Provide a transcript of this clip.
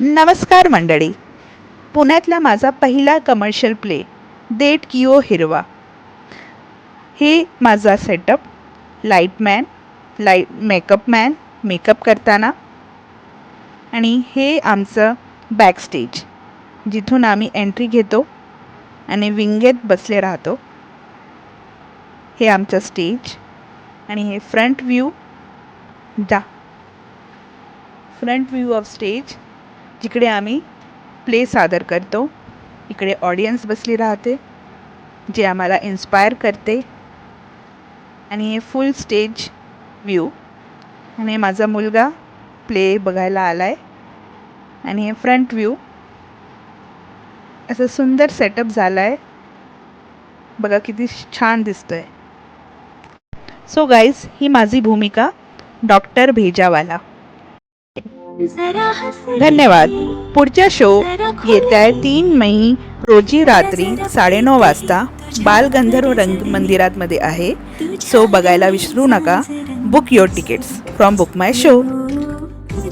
नमस्कार मंडळी. पुण्यातला माझा पहिला कमर्शियल प्ले देट किओ हिरवा. हे माझा setup light man light makeup man makeup करताना. आणि हे आमचं बॅकस्टेज जिथून आम्ही एंट्री घेतो आणि विंगेत बसले राहतो. हे आमचं स्टेज आणि हे फ्रंट व्ह्यू जा. फ्रंट व्ह्यू ऑफ स्टेज जिकडे आम्ही प्ले सादर करतो, इकडे ऑडियन्स बसली राहते, जे आम्हाला इन्स्पायर करते. आणि हे फुल स्टेज व्ह्यू आणि माझा मुलगा प्ले बघायला आला आहे आणि हे फ्रंट व्ह्यू असं सुंदर सेटअप झालं आहे बघा किती छान दिसतोय. सो गाईज ही माझी भूमिका डॉक्टर भेजावाला. धन्यवाद. पुढच्या शो येत्या तीन मई रोजी रात्री साडेनऊ वाजता बालगंधर्व रंग मंदिरात मध्ये आहे. सो बघायला विसरू नका. Book your tickets from Book My Show